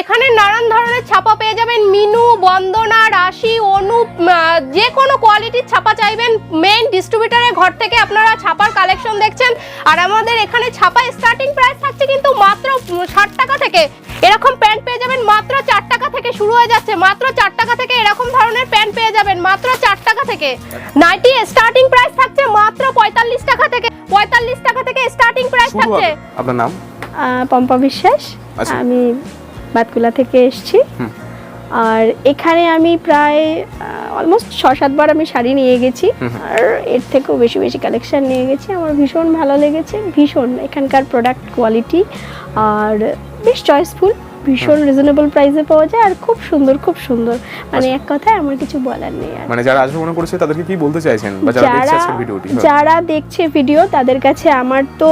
এখানে নানান ধরনের ছাপা পেয়ে যাবেন। মিনু বন্দনা রাশি অনুপ যে কোনো কোয়ালিটির ছাপা চাইবেন। মেইন ডিস্ট্রিবিউটারের ঘর থেকে আপনারা ছাপার কালেকশন দেখছেন। আর আমাদের এখানে ছাপা স্টার্টিং প্রাইস থাকছে কিন্তু মাত্র ষাট টাকা থেকে। এরকম প্যান্ট পেয়ে যাবেন মাত্র চার টাকা থেকে শুরু হয়ে যাচ্ছে। মাত্র চার টাকা থেকে এরকম ধরনের প্যান্ট পেয়ে যাবেন মাত্র চার টাকা থেকে। নাইটি স্টার্টিং প্রাইস থাকছে মাত্র পঁয়তাল্লিশ টাকা থেকে। পঁয়তাল্লিশ টাকা থেকে স্টার্টিং প্রাইস থাকছে। আপনার নাম? পম্পা বিশ্বাস। আচ্ছা। আমি বাতকুলা থেকে এসছি। আর এখানে আমি প্রায় অলমোস্ট ছ সাতবার আমি শাড়ি নিয়ে গেছি। আর এর থেকেও বেশি বেশি কালেকশান নিয়ে গেছি। আমার ভীষণ ভালো লেগেছে। ভীষণ এখানকার প্রোডাক্ট কোয়ালিটি আর বেশ চয়েসফুল ভীষণ রিজনেবল প্রাইসে পাওয়া যায় আর খুব সুন্দর খুব সুন্দর। মানে এক কথায় আমার কিছু বলার নেই আর। মানে যারা আসবে মনে করছে তাদেরকে কি বলতে চাইছেন? বা যারা দেখছে আজকের ভিডিওটি? যারা দেখছে ভিডিও তাদের কাছে আমার তো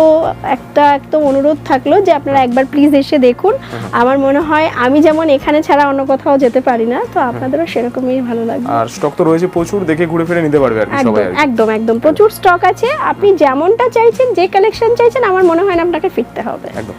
একটা একদম অনুরোধ থাকল যে আপনারা একবার প্লিজ এসে দেখুন। আমার মনে হয় আমি যেমন এখানে ছাড়া অন্য কোথাও যেতে পারি না তো আপনাদেরও সেরকমই ভালো লাগবে। আর স্টক তো রয়েছে প্রচুর দেখে ঘুরে ফিরে নিতে পারবে আর সবাই একদম একদম প্রচুর স্টক আছে। আপনি যেমনটা চাইছেন যে কালেকশন চাইছেন আমার মনে হয় না আপনাকে ফিরতে হবে। একদম।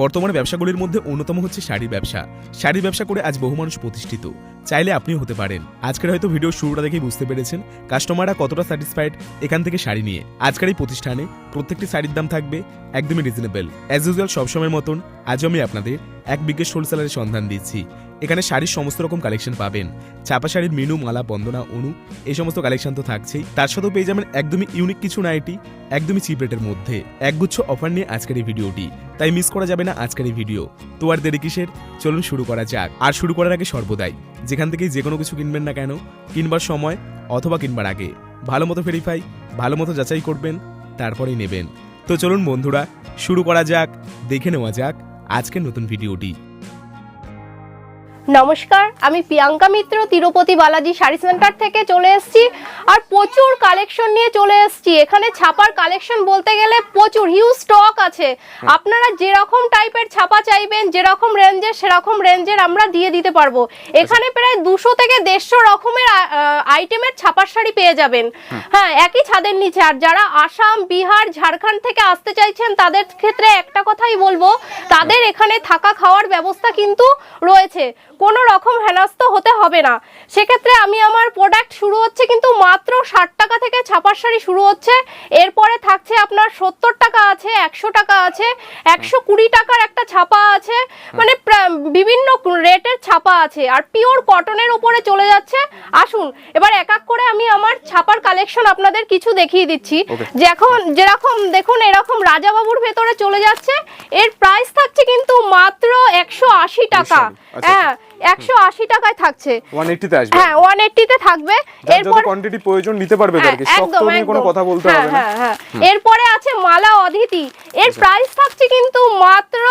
বর্তমানে ব্যবসাগুলির মধ্যে অন্যতম হচ্ছে শাড়ির ব্যবসা। শাড়ির ব্যবসা করে আজ বহু মানুষ প্রতিষ্ঠিত। চাইলে আপনিও হতে পারেন। আজকের হয়তো ভিডিও শুরুটা দেখেই বুঝতে পেরেছেন কাস্টমাররা কতটা স্যাটিসফাইড এখান থেকে শাড়ি নিয়ে। আজকের এই প্রতিষ্ঠানে প্রত্যেকটি শাড়ির দাম থাকবে একদমই রিজনেবল অ্যাজ ইউজুয়াল সবসময়ের মতন আজও আমি আপনাদের এক বিজ্ঞেস হোলসেলারের সন্ধান দিচ্ছি। এখানে শাড়ির সমস্ত রকম কালেকশন পাবেন। চাপা শাড়ির মেনু, মালা, বন্দনা, অনু, এই সমস্ত কালেকশন তো থাকছেই। তার সাথেও পেয়ে যাবেন একদমই ইউনিক কিছু নাইটি একদমই চিপ রেটের মধ্যে। একগুচ্ছ অফার নিয়ে আজকের এই ভিডিওটি। তাই মিস করা যাবে না আজকের এই ভিডিও তো আর দেরি কিসের? চলুন শুরু করা যাক। আর শুরু করার আগে সর্বদাই, যেখান থেকেই যে কোনো কিছু কিনবেন না কেন, কিনবার সময় অথবা কিনবার আগে। ভালো মতো ভেরিফাই ভালো মতো যাচাই করবেন, তারপরেই নেবেন। তো চলুন বন্ধুরা, শুরু করা যাক, দেখে নেওয়া যাক আজকের নতুন ভিডিওটি নমস্কার আমি প্রিয়াঙ্কা মিত্র তিরুপতি বালাজি শাড়ি সেন্টার থেকে চলে এসেছি। আর প্রচুর কালেকশন নিয়ে চলে এসেছি। এখানে ছাপার কালেকশন বলতে গেলে প্রচুর হিউজ স্টক আছে। আপনারা যেরকম টাইপের ছাপা চাইবেন যেরকম রেঞ্জের সেরকম রেঞ্জের আমরা দিয়ে দিতে পারব। এখানে প্রায় দুশো থেকে দেড়শো রকমের আইটেমের ছাপার শাড়ি পেয়ে যাবেন। হ্যাঁ একই ছাদের নিচে। আর যারা আসাম বিহার ঝাড়খণ্ড থেকে আসতে চাইছেন তাদের ক্ষেত্রে একটা কথাই বলব তাদের এখানে থাকা খাওয়ার ব্যবস্থা কিন্তু রয়েছে। কোনো রকম হেনস্থ হতে হবে না। সেক্ষেত্রে আমি আমার প্রোডাক্ট শুরু হচ্ছে কিন্তু মাত্র ষাট টাকা থেকে ছাপার শাড়ি শুরু হচ্ছে। এরপরে থাকছে আপনার সত্তর টাকা আছে একশো টাকা আছে একশো কুড়ি টাকার একটা ছাপা আছে। মানে বিভিন্ন রেটের ছাপা আছে। আর পিওর কটনের উপরে চলে যাচ্ছে। আসুন এবার এক এক করে আমি আমার ছাপার কালেকশন আপনাদের কিছু দেখিয়ে দিচ্ছি. যখন যেরকম দেখুন এরকম রাজাবাবুর ভেতরে চলে যাচ্ছে। এর প্রাইস থাকছে কিন্তু মাত্র একশো আশি টাকা। আচ্ছা, হ্যাঁ একশো আশি টাকায় থাকছে। ওয়ান এইটিতে আসবে। হ্যাঁ ওয়ান এইট্টিতে থাকবে। এরপর কোয়ান্টিটি প্রয়োজন নিতে পারবে হ্যাঁ, নিয়ে কোনো কথা বলতে হ্যাঁ, হবে না। আচ্ছা। হ্যাঁ, হ্যাঁ। এরপরে আছে মালা অদিতি। এর প্রাইস থাকছে কিন্তু মাত্র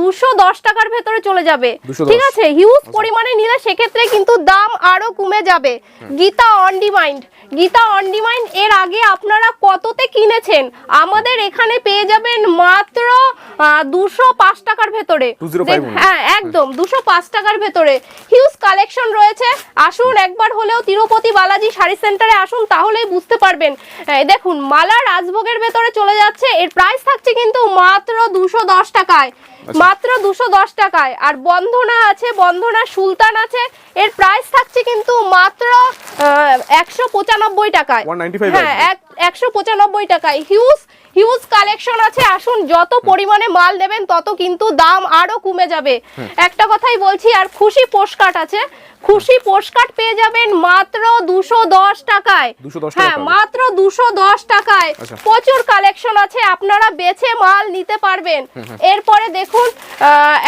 দুশো দশ টাকার ভেতরে চলে যাবে। ঠিক আছে? হিউজ পরিমাণে নিলে সেক্ষেত্রে কিন্তু দাম আরও কমে যাবে। Gita on demand Gita on demand এর আগে আপনারা কততে কিনেছেন? আমাদের এখানে পেয়ে যাবেন মাত্র দুশো পাঁচ টাকার ভেতরে। হ্যাঁ। একদম দুশো পাঁচ টাকার ভেতরে হিউজ কালেকশন রয়েছে। আসুন একবার হলেও তিরুপতি বালাজি শাড়ি সেন্টারে আসুন তাহলেই বুঝতে পারবেন। দেখুন মালা রাজভোগের ভেতরে চলে যাচ্ছে। এর প্রাইস থাকছে কিন্তু মাত্র দুশো দশ টাকায়। মাত্র দুশো দশ টাকায়। আর বন্ধনা আছে বন্ধনা সুলতান আছে। এর প্রাইস থাকছে কিন্তু মাত্র একশো পঁচানব্বই টাকায়। হ্যাঁ এক একশো পঁচানব্বই টাকায় হিউজ হিউজ কালেকশন আছে। আসুন যত পরিমাণে মাল নেবেন তত কিন্তু দাম আরও কমে যাবে। একটা কথাই বলছি আর খুশি পোস্টকার্ড আছে। খুশি পোস্টকার্ড পেয়ে যাবেন মাত্র দুশো দশ টাকায়। হ্যাঁ মাত্র দুশো দশ টাকায়। আচ্ছা। প্রচুর কালেকশন আছে আপনারা বেছে মাল নিতে পারবেন। এরপরে দেখুন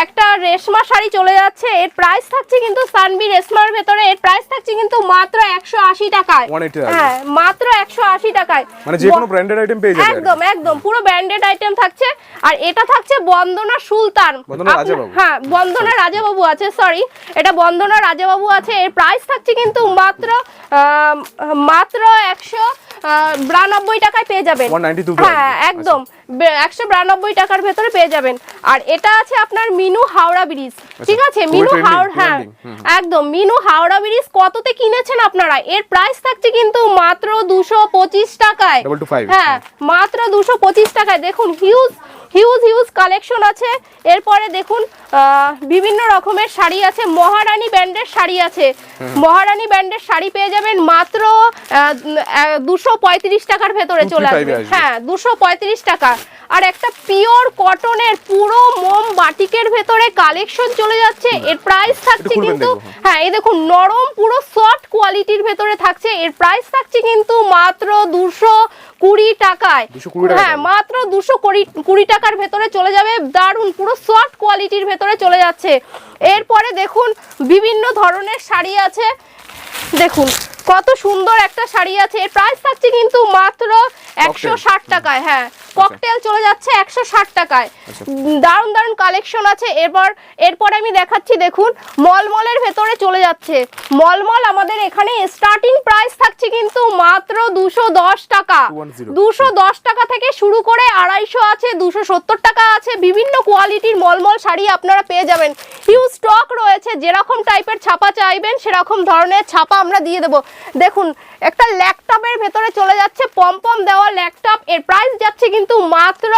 একটা রেশমা শাড়ি চলে যাচ্ছে। এর প্রাইস থাকছে কিন্তু সানবি রেশমার ভেতরে। এর প্রাইস থাকছে কিন্তু মাত্র একশো আশি টাকায়। হ্যাঁ মাত্র একশো আশি টাকায়। মানে যে কোনো ব্র্যান্ডেড আইটেম পেয়ে যাবেন একদম একদম। পুরো ব্র্যান্ডেড আইটেম থাকছে। আর এটা থাকছে বন্দনা সুলতান। হ্যাঁ বন্দনা রাজাবাবু আছে সরি এটা বন্দনা রাজাবাবু আছে। এর প্রাইস থাকছে কিন্তু মাত্র মাত্র একশো বিরানব্বই টাকায় পেয়ে যাবেন। 192 হ্যাঁ একদম। একশো বিরানব্বই টাকার ভেতরে পেয়ে যাবেন। আর এটা আছে আপনার মিনু হাওড়া ব্রিজ। ঠিক আছে? মিনু হাওড়া হ্যাঁ একদম মিনু হাওড়া ব্রিজ কততে কিনেছেন আপনারা? এর প্রাইস থাকছে কিন্তু মাত্র দুশো পঁচিশ টাকায়। হ্যাঁ মাত্র দুশো পঁচিশ টাকায়। দেখুন হিউজ হিউজ হিউজ কালেকশন আছে। এরপরে দেখুন বিভিন্ন রকমের শাড়ি আছে। মহারানী ব্র্যান্ডের শাড়ি আছে। মহারানী ব্র্যান্ডের শাড়ি পেয়ে যাবেন মাত্র দুশো পঁয়ত্রিশ টাকার ভেতরে চলে আসবে। আসবে। হ্যাঁ দুশো পঁয়ত্রিশ টাকা। আর একটা পিওর কটনের পুরো মোম বাটিকের ভেতরে কালেকশন চলে যাচ্ছে। এর প্রাইস থাকছে কিন্তু হ্যাঁ। হ্যাঁ এই দেখুন নরম পুরো সফট কোয়ালিটির ভেতরে থাকছে। এর প্রাইস থাকছে কিন্তু মাত্র দুশো কুড়ি টাকায়। হ্যাঁ মাত্র দুশো কুড়ি টাকার ভেতরে চলে যাবে। দারুণ পুরো সফট কোয়ালিটির ভেতরে চলে যাচ্ছে। এরপরে দেখুন বিভিন্ন ধরনের শাড়ি আছে। দেখুন কত সুন্দর একটা শাড়ি আছে। এর প্রাইস থাকছে কিন্তু মাত্র একশো ষাট টাকায় হ্যাঁ। ককটেল চলে যাচ্ছে একশো ষাট টাকায়। আচ্ছা। দারুণ দারুণ কালেকশন আছে। এরপর এরপর আমি দেখাচ্ছি দেখুন মলমলের ভেতরে চলে যাচ্ছে। মলমল আমাদের এখানে স্টার্টিং প্রাইস থাকছে কিন্তু মাত্র দুশো দশ টাকা। দুশো দশ। টাকা থেকে শুরু করে আড়াইশো আছে দুশো সত্তর টাকা আছে। বিভিন্ন কোয়ালিটির মলমল শাড়ি আপনারা পেয়ে যাবেন। হিউজ স্টক রয়েছে যেরকম টাইপের ছাপা চাইবেন সেরকম ধরনের ছাপা আমরা দিয়ে দেবো। দেখুন একটা ল্যাপটপের ভেতরে চলে যাচ্ছে পম্পম দেওয়া ল্যাপটপ এর প্রাইস যাচ্ছে কিন্তু মাত্র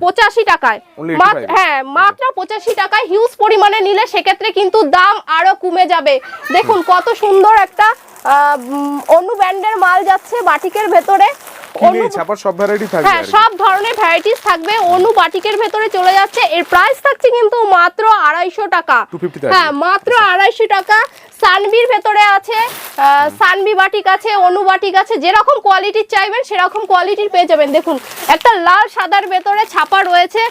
পঁচাশি টাকায়। Only 85 মাত্র- হ্যাঁ মাত্র পঁচাশি টাকায় হিউজ পরিমাণে নিলে সেক্ষেত্রে কিন্তু দাম আরও কমে যাবে। দেখুন কত সুন্দর একটা অন্য ব্র্যান্ডের মাল যাচ্ছে বাটিকের ভেতরে। সব ভ্যারাইটি থাকবে হ্যাঁ সব ধরনের ভ্যারাইটিস থাকবে। অনু বাটিকের ভেতরে চলে যাচ্ছে। এর প্রাইস থাকছে কিন্তু মাত্র আড়াইশো টাকা। হ্যাঁ মাত্র আড়াইশো টাকা। সানবির ভেতরে আছে সানবি বাটিক আছে অনু বাটিক আছে যেরকম কোয়ালিটির চাইবেন সেরকম কোয়ালিটির পেয়ে যাবেন। দেখুন একটা লাল সাদার ভেতরে ছাপা রয়েছে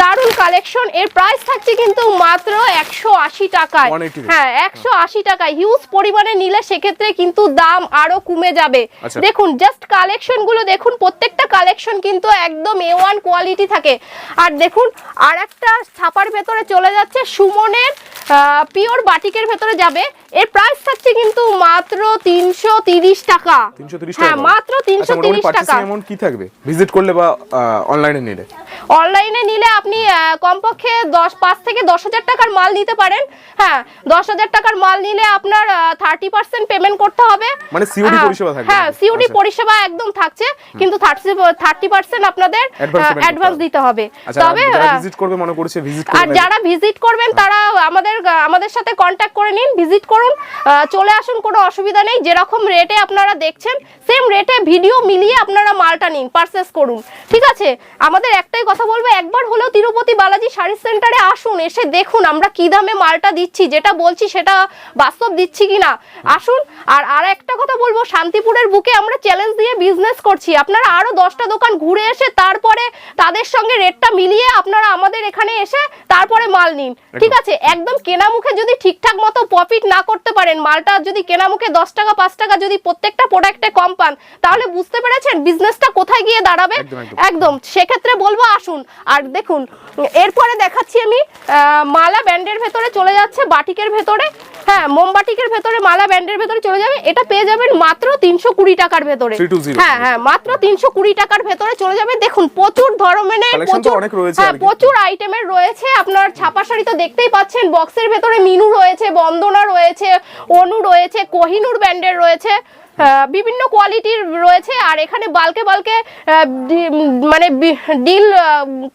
দারুণ কালেকশন এর প্রাইস থাকছে কিন্তু মাত্র একশো আশি টাকায়। হ্যাঁ একশো আশি টাকায়। হিউজ পরিমাণে নিলে সেক্ষেত্রে কিন্তু দাম আরও কমে যাবে। আচ্ছা। দেখুন জাস্ট কালেকশনগুলো দেখুন প্রত্যেকটা কালেকশন কিন্তু একদম এ ওয়ান কোয়ালিটি থাকে। আর দেখুন আর একটা ছাপার ভেতরে চলে যাচ্ছে সুমনের পিওর বাটিকের ভেতরে যাবে। এর প্রাইস থাকছে কিন্তু মাত্র তিনশো তিরিশ টাকা। 330 টাকা হ্যাঁ মাত্র তিনশো আচ্ছা মোটামুটি তিরিশ টাকা অ্যামাউন্ট কি থাকবে? ভিজিট করলে বা অনলাইনে নিলে? অনলাইনে নিলে আপনি কমপক্ষে দশ পাঁচ থেকে দশ হাজার টাকার মাল নিতে পারেন। হ্যাঁ দশ হাজার টাকার মাল নিলে আপনার থার্টি পার্সেন্ট পেমেন্ট করতে হবে। মানে COD হ্যাঁ, পরিষেবা থাকবে হ্যাঁ সিওডি আচ্ছা। পরিষেবা একদম থাকছে। কিন্তু থার্টি থার্টি পার্সেন্ট আপনাদের অ্যাডভান্স দিতে হবে। আচ্ছা তবে ভিজিট করবে মনে করছে ভিজিট আর যারা ভিজিট করবেন তারা আমাদের আমাদের সাথে কন্ট্যাক্ট করে নিন ভিজিট করুন। চলে আসুন কোনো অসুবিধা নেই। যেরকম রেটে আপনারা দেখছেন সেম রেটে ভিডিও মিলিয়ে আপনারা মালটা নিন পারচেস করুন। ঠিক আছে? আমাদের একটাই কথা বলব একবার হলেও তিরুপতি বালাজি শাড়ি সেন্টারে আসুন এসে দেখুন আমরা কি দামে মালটা দিচ্ছি যেটা বলছি সেটা বাস্তব দিচ্ছি কি না আসুন আর আর একটা কথা বলব শান্তিপুরের বুকে আমরা চ্যালেঞ্জ দিয়ে বিজনেস করছি। আপনারা আরও দশটা দোকান ঘুরে এসে তারপরে তাদের সঙ্গে রেটটা মিলিয়ে আপনারা আমাদের এখানে এসে তারপরে মাল নিন। ঠিক আছে? একদম কেনা মুখে যদি ঠিকঠাক মতো প্রফিট না করতে পারেন? মালটা যদি কেনা মুখে দশ টাকা পাঁচ টাকা যদি প্রত্যেকটা প্রোডাক্টে কম পান তাহলে বুঝতে পেরেছেন বিজনেসটা কোথায় গিয়ে দাঁড়াবে? একদম, সেক্ষেত্রে বলব আসুন। আর দেখুন এরপরে দেখাচ্ছি আমি মালা ব্যান্ডের ভেতরে চলে যাচ্ছে বাটিকের ভেতরে। হ্যাঁ মোমবাটিকের ভেতরে মালা ব্যান্ডের ভেতরে চলে যাবে। এটা পেয়ে যাবেন মাত্র তিনশো কুড়ি টাকার ভেতরে। 320 হ্যাঁ হ্যাঁ মাত্র তিনশো কুড়ি টাকার ভেতরে চলে যাবে। দেখুন প্রচুর ধরনের প্রচুর অনেক রয়েছে হ্যাঁ। প্রচুর আইটেমের রয়েছে। আপনার ছাপা শাড়ি তো দেখতেই পাচ্ছেন। বক্সের ভেতরে মিনু রয়েছে বন্দনা রয়েছে অনু রয়েছে কোহিনুর ব্যান্ডের রয়েছে বিভিন্ন কোয়ালিটির রয়েছে। আর এখানে বালকে বালকে মানে ডিল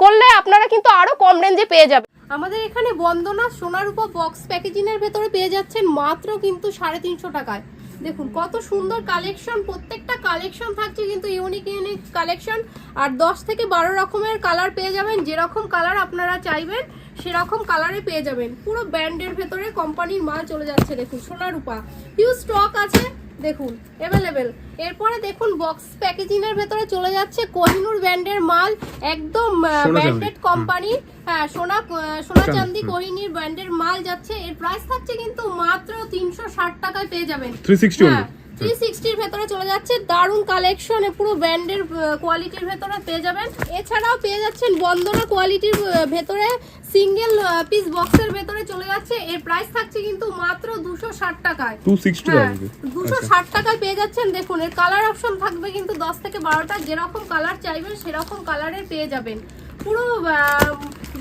করলে আপনারা কিন্তু আরও কম রেঞ্জে পেয়ে যাবেন। আমাদের এখানে বন্দনা সোনার উপর বক্স প্যাকেজিংয়ের ভেতরে পেয়ে যাচ্ছেন মাত্র কিন্তু সাড়ে তিনশো টাকায়। দেখুন, কত সুন্দর কালেকশন প্রত্যেকটা কালেকশন থাকছে কিন্তু ইউনিক ইউনিক কালেকশন আর দশ থেকে বারো রকমের কালার পেয়ে যাবেন, যেরকম কালার আপনারা চাইবেন, সেরকম কালারে পেয়ে যাবেন। পুরো ব্র্যান্ডের ভেতরে কোম্পানির মাল চলে যাচ্ছে, দেখুন, সোনার রূপা হিউজ স্টক আছে। দেখুন অ্যাভেলেবেল এরপরে দেখুন বক্স প্যাকেজিং এর ভেতরে চলে যাচ্ছে কোহিনুর ব্র্যান্ডের মাল একদম ব্র্যান্ডেড কোম্পানি হ্যাঁ সোনা সোনা চান্দি কোহিনুর ব্র্যান্ডের মাল যাচ্ছে। এর প্রাইস থাকছে কিন্তু মাত্র তিনশো ষাট টাকায় পেয়ে যাবেন। 360 only। থ্রি সিক্সটির ভেতরে চলে যাচ্ছে দারুণ কালেকশন পুরো ব্র্যান্ডের কোয়ালিটির ভেতরে পেয়ে যাবেন। এছাড়াও পেয়ে যাচ্ছেন বন্দনা কোয়ালিটির ভেতরে সিঙ্গেল পিস বক্সের ভেতরে চলে যাচ্ছে। এর প্রাইস থাকছে কিন্তু মাত্র দুশো ষাট টাকায়। 260 হ্যাঁ দুশো ষাট টাকায় পেয়ে যাচ্ছেন। দেখুন এর কালার অপশন থাকবে কিন্তু দশ থেকে বারোটা। যেরকম কালার চাইবেন সেরকম কালারের পেয়ে যাবেন। পুরো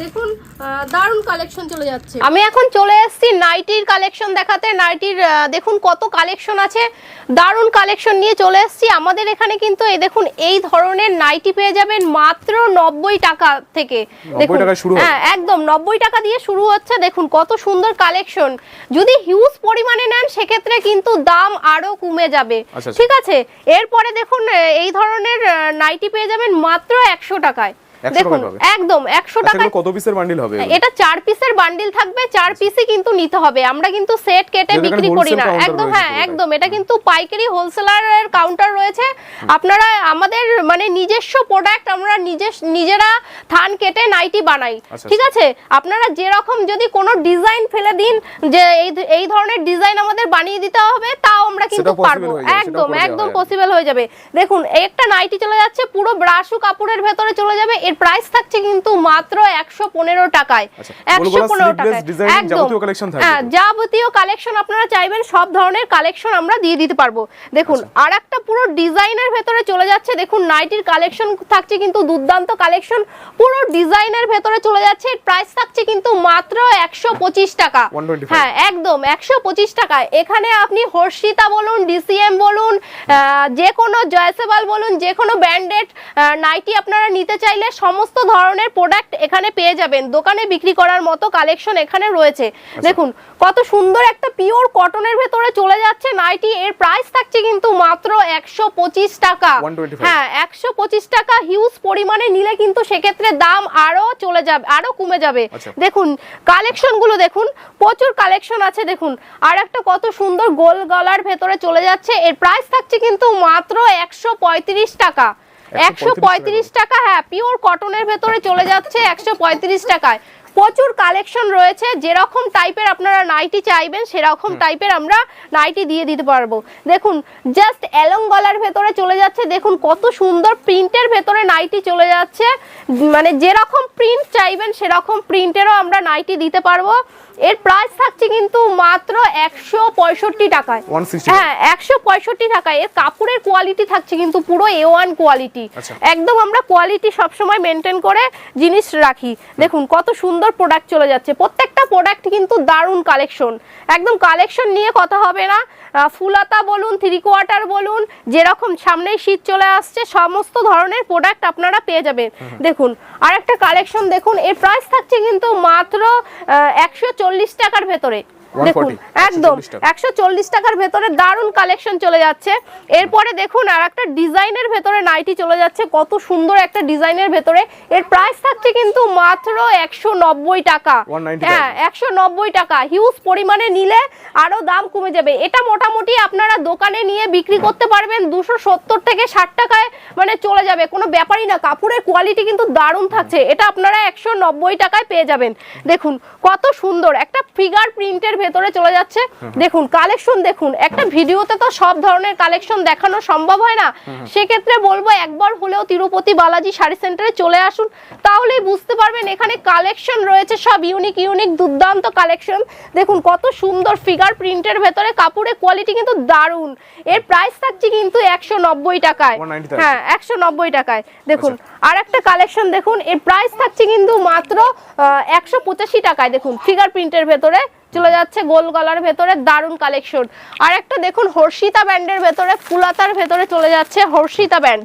দেখুন দারুণ কালেকশন চলে যাচ্ছে। আমি এখন চলে এসেছি নাইটির কালেকশন দেখাতে। নাইটির দেখুন কত কালেকশন আছে। দারুণ কালেকশন নিয়ে চলে এসেছি। আমাদের এখানে কিন্তু এই দেখুন এই ধরনের নাইটি পেয়ে যাবেন মাত্র নব্বই টাকা থেকে। 90 টাকায় শুরু হয়? একদম নব্বই টাকা দিয়ে শুরু হচ্ছে। দেখুন কত সুন্দর কালেকশন যদি হিউজ পরিমাণে নেন সেক্ষেত্রে কিন্তু দাম আরও কমে যাবে। আচ্ছা, আচ্ছা। ঠিক আছে? এরপরে দেখুন এই ধরনের নাইটি পেয়ে যাবেন মাত্র একশো টাকায়। 100 দেখুন একদম একশো আচ্ছা এগুলো কত পিসের বান্ডিল হবে এটা চার পিসের বান্ডিল থাকবে চার পিসই কিন্তু নিতে হবে। আমরা কিন্তু সেট কেটে বিক্রি করি না। একদম হ্যাঁ একদম। এটা কিন্তু পাইকারি হোলসেলারের কাউন্টার রয়েছে। আপনারা আমাদের মানে নিজস্ব প্রোডাক্ট আমরা নিজে নিজেরা থান কেটে নাইটি বানাই। আচ্ছা, ঠিক আছে? আপনারা যেরকম যদি কোনো ডিজাইন ফেলে দিন যে এই এই ধরনের ডিজাইন আমাদের বানিয়ে দিতে হবে তাও আমরা কিন্তু পারব। একদম একদম পসিবল হয়ে যাবে। দেখুন একটা নাইটি চলে যাচ্ছে পুরো ব্রাশু কাপড়ের ভেতরে চলে যাবে এর প্রাইস থাকছে কিন্তু মাত্র একশো পনেরো টাকায়। আচ্ছা, একশো গোলগোলা পনেরো sleeveless টাকায়। একদম। হ্যাঁ যাবতীয় কালেকশন আপনারা চাইবেন সব ধরনের কালেকশন আমরা দিয়ে দিতে পারব। দেখুন আচ্ছা। আর একটা পুরো ডিজাইনের ভেতরে চলে যাচ্ছে। দেখুন নাইটির কালেকশন থাকছে কিন্তু দুর্দান্ত কালেকশন পুরো ডিজাইনের ভেতরে চলে যাচ্ছে। প্রাইস থাকছে কিন্তু মাত্র একশো পঁচিশ টাকা। হ্যাঁ একদম একশো পঁচিশ টাকায়। এখানে আপনি হর্ষিতা বলুন ডিসিএম বলুন যে কোনো জয়সেবাল বলুন যে কোনো ব্র্যান্ডেড নাইটি আপনারা নিতে চাইলে সমস্ত ধরনের প্রোডাক্ট এখানে পেয়ে যাবেন। দোকানে বিক্রি করার মতো কালেকশন এখানে রয়েছে। দেখুন কত সুন্দর একটা পিওর কটনের ভেতরে চলে যাচ্ছে। নাইটি এর প্রাইস থাকছে কিন্তু মাত্র একশো পঁচিশ টাকা। হ্যাঁ একশো পঁচিশ টাকা হিউজ পরিমাণে নিলে কিন্তু সেক্ষেত্রে দাম আরও চলে যাবে আরও কমে যাবে। আচ্ছা। দেখুন কালেকশনগুলো দেখুন প্রচুর কালেকশন আছে দেখুন। আর একটা কত সুন্দর গোল গলার ভেতরে চলে যাচ্ছে। এর প্রাইস থাকছে কিন্তু মাত্র একশো পঁয়ত্রিশ টাকা। 135 পঁয়ত্রিশ টাকা হ্যাঁ পিওর কটনের ভেতরে চলে যাচ্ছে একশো পঁয়ত্রিশ টাকায়। প্রচুর কালেকশন রয়েছে যেরকম টাইপের আপনারা নাইটি চাইবেন সেরকম টাইপের আমরা নাইটি দিয়ে দিতে পারব। দেখুন জাস্ট অ্যালং গলার ভেতরে চলে যাচ্ছে দেখুন কত সুন্দর প্রিন্টের ভেতরে নাইটি চলে যাচ্ছে। মানে যেরকম প্রিন্ট চাইবেন সেরকম প্রিন্টেরও আমরা নাইটি দিতে পারব। এর প্রাইস থাকছে কিন্তু মাত্র একশো পঁয়ষট্টি টাকায়। হ্যাঁ একশো পঁয়ষট্টি টাকায়। এর কাপড়ের কোয়ালিটি থাকছে কিন্তু পুরো এ ওয়ান কোয়ালিটি। একদম আমরা কোয়ালিটি সবসময় মেনটেন করে জিনিস রাখি। দেখুন কত সুন্দর প্রোডাক্ট চলে যাচ্ছে। প্রত্যেকটা প্রোডাক্ট কিন্তু দারুণ কালেকশন একদম কালেকশন নিয়ে কথা হবে না। ফুলাতা বলুন থ্রি কোয়ার্টার বলুন যেরকম সামনেই শীত চলে আসছে সমস্ত ধরনের প্রোডাক্ট আপনারা পেয়ে যাবেন। দেখুন আর একটা কালেকশন দেখুন এর প্রাইস থাকছে কিন্তু মাত্র একশো চল্লিশ টাকার ভেতরে। দেখুন 140, একদম একশো চল্লিশ টাকার ভেতরে দারুণ কালেকশন চলে যাচ্ছে। এরপরে দেখুন আর একটা ডিজাইনের ভেতরে নাইটি চলে যাচ্ছে। কত সুন্দর একটা ডিজাইনের ভেতরে। এর প্রাইস থাকছে কিন্তু মাত্র একশো নব্বই টাকা। হ্যাঁ একশো নব্বই টাকা। হিউজ পরিমাণে নিলে আরও দাম কমে যাবে। এটা মোটামুটি আপনারা দোকানে নিয়ে বিক্রি করতে পারবেন। দুশো সত্তর থেকে ষাট টাকায় মানে চলে যাবে। কোনো ব্যাপারই না। কাপড়ের কোয়ালিটি কিন্তু দারুণ থাকছে। এটা আপনারা একশো নব্বই টাকায় পেয়ে যাবেন। দেখুন কত সুন্দর। একটা ফিগার প্রিন্টের ভেতরে চলে যাচ্ছে। দেখুন কালেকশন দেখুন একটা ভিডিওতে তো সব ধরনের কালেকশন দেখানো সম্ভব হয় না। সেক্ষেত্রে বলব একবার হলেও তিরুপতি বালাজি শাড়ি সেন্টারে চলে আসুন। তাহলেই বুঝতে পারবেন এখানে কালেকশন রয়েছে সব ইউনিক ইউনিক দুর্দান্ত কালেকশন দেখুন কত সুন্দর ফিগার প্রিন্টের ভেতরে কাপড়ের কোয়ালিটি কিন্তু দারুণ। এর প্রাইস থাকছে কিন্তু একশো নব্বই টাকায়। হ্যাঁ একশো নব্বই টাকায়। দেখুন আর একটা কালেকশন দেখুন এর প্রাইস থাকছে কিন্তু মাত্র একশো পঁচাশি টাকায়। দেখুন ফিগার প্রিন্টের ভেতরে। চলে যাচ্ছে গোল গলার ভেতরে দারুণ কালেকশন আর একটা দেখুন হর্ষিতা ব্যান্ডের ভেতরে ফুলাতার ভেতরে চলে যাচ্ছে হর্ষিতা ব্যান্ড।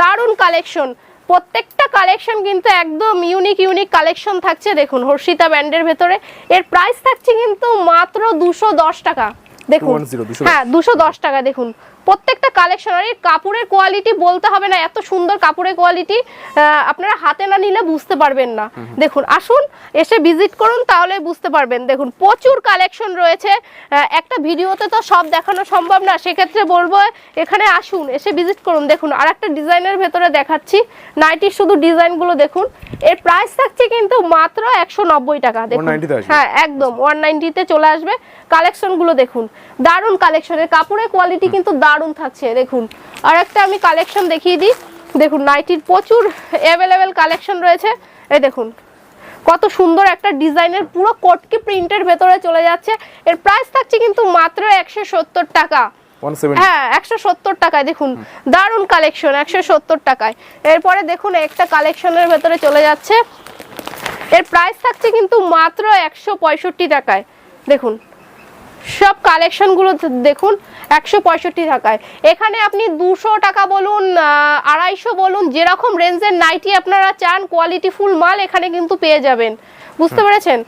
দারুণ কালেকশন প্রত্যেকটা কালেকশন কিন্তু একদম ইউনিক ইউনিক কালেকশন থাকছে। দেখুন হর্ষিতা ব্যান্ডের ভেতরে। এর প্রাইস থাকছে কিন্তু মাত্র দুশো দশ টাকা। দেখুন 210, 210 হ্যাঁ দুশো দশ টাকা দেখুন। প্রত্যেকটা কালেকশন আর এই কাপড়ের কোয়ালিটি বলতে হবে না এত সুন্দর কাপড়ের কোয়ালিটি আপনারা হাতে না নিলে বুঝতে পারবেন না। দেখুন আসুন এসে ভিজিট করুন তাহলে বুঝতে পারবেন। দেখুন প্রচুর কালেকশন রয়েছে। একটা ভিডিওতে তো সব দেখানো সম্ভব না সেক্ষেত্রে বলব এখানে আসুন এসে ভিজিট করুন। দেখুন আর একটা ডিজাইনের ভেতরে দেখাচ্ছি। নাইটির শুধু ডিজাইনগুলো দেখুন। এর প্রাইস থাকছে কিন্তু মাত্র একশো নব্বই টাকা। দেখুন 190 তে আসবে। হ্যাঁ একদম ওয়ান নাইনটিতে চলে আসবে। কালেকশনগুলো দেখুন। দারুণ কালেকশনের কাপড়ের কোয়ালিটি কিন্তু দারুণ থাকছে দেখুন। আর একটা আমি কালেকশন দেখিয়ে দিই। দেখুন নাইটির প্রচুর অ্যাভেলেবেল কালেকশন রয়েছে। এই দেখুন কত সুন্দর একটা ডিজাইনের পুরো কটকি প্রিন্টের ভেতরে চলে যাচ্ছে। এর প্রাইস থাকছে কিন্তু মাত্র একশো সত্তর টাকা। হ্যাঁ একশো সত্তর টাকায় দেখুন দারুণ কালেকশন একশো সত্তর টাকায়। এরপরে দেখুন একটা কালেকশনের ভেতরে চলে যাচ্ছে। এর প্রাইস থাকছে কিন্তু মাত্র একশো পঁয়ষট্টি টাকায়। দেখুন সব কালেকশনগুলো দেখুন একশো পঁয়ষট্টি টাকায়। এখানে আপনি দুশো টাকা বলুন আড়াইশো বলুন যেরকম রেঞ্জের নাইটি আপনারা চান কোয়ালিটি ফুল মাল এখানে কিন্তু পেয়ে যাবেন। বুঝতে পেরেছেন?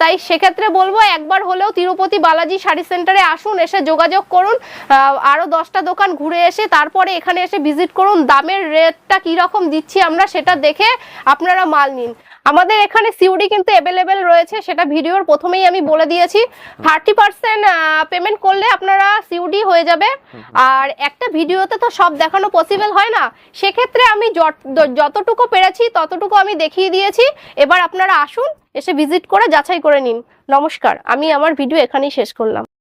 তাই সেক্ষেত্রে বলব একবার হলেও তিরুপতি বালাজি শাড়ি সেন্টারে আসুন এসে যোগাযোগ করুন আহ, আরও দশটা দোকান ঘুরে এসে তারপরে এখানে এসে ভিজিট করুন দামের রেটটা কি রকম দিচ্ছি আমরা সেটা দেখে আপনারা মাল নিন। আমাদের এখানে সিউডি কিন্তু অ্যাভেলেবেল রয়েছে, সেটা ভিডিওর প্রথমেই আমি বলে দিয়েছি। থার্টি পার্সেন্ট পেমেন্ট করলে আপনারা সিউডি হয়ে যাবে। আর একটা ভিডিওতে তো সব দেখানো পসিবল হয় না। সেক্ষেত্রে আমি যতটুকু পেরেছি, ততটুকু আমি দেখিয়ে দিয়েছি। এবার আপনারা আসুন, এসে ভিজিট করে যাচাই করে নিন। নমস্কার, আমি আমার ভিডিও এখানেই শেষ করলাম।